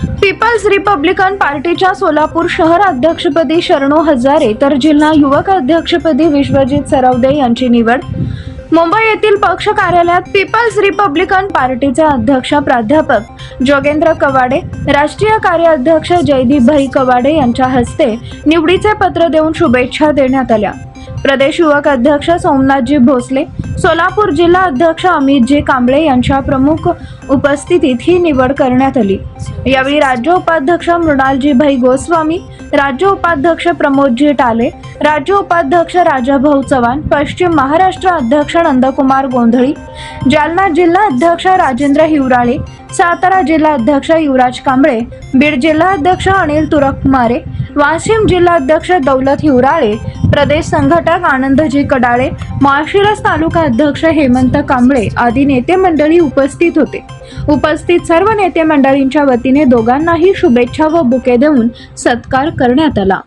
People's Republican पार्टीच्या सोलापूर शहर अध्यक्षपदी शरणू हजारे तर जिल्हा युवक अध्यक्षपदी विश्वजित सरवदे यांची निवड. मुंबई येथील पक्ष कार्यालयात पीपल्स रिपब्लिकन पार्टीचे अध्यक्ष प्राध्यापक जोगेंद्र कवाडे राष्ट्रीय कार्याध्यक्ष जयदीप भाई कवाडे यांच्या हस्ते निवडीचे पत्र देऊन शुभेच्छा देण्यात आल्या. प्रदेश युवक अध्यक्ष सोमनाथजी भोसले सोलापूर जिल्हा अध्यक्ष अमितजी कांबळे यांच्या प्रमुख उपस्थितीत ही निवड करण्यात आली. यावेळी राज्य उपाध्यक्ष मृणालजी भाई गोस्वामी राज्य उपाध्यक्ष प्रमोदजी टाले राज्य उपाध्यक्ष राजाभाऊ चव्हाण पश्चिम महाराष्ट्र अध्यक्ष नंदकुमार गोंधळी जालना जिल्हा अध्यक्ष राजेंद्र हिवराळे सातारा जिल्हा अध्यक्ष युवराज कांबळे बीड जिल्हा अध्यक्ष अनिल तुरकमारे वाशिम जिल्हा अध्यक्ष दौलत हिवराळे प्रदेश संघटक आनंदजी कडाळे माळशिरस तालुका अध्यक्ष हेमंत कांबळे आदी नेते मंडळी उपस्थित होते. उपस्थित सर्व नेते मंडळींच्या वतीने दोघांनाही शुभेच्छा व बुके देऊन सत्कार करण्यात आला.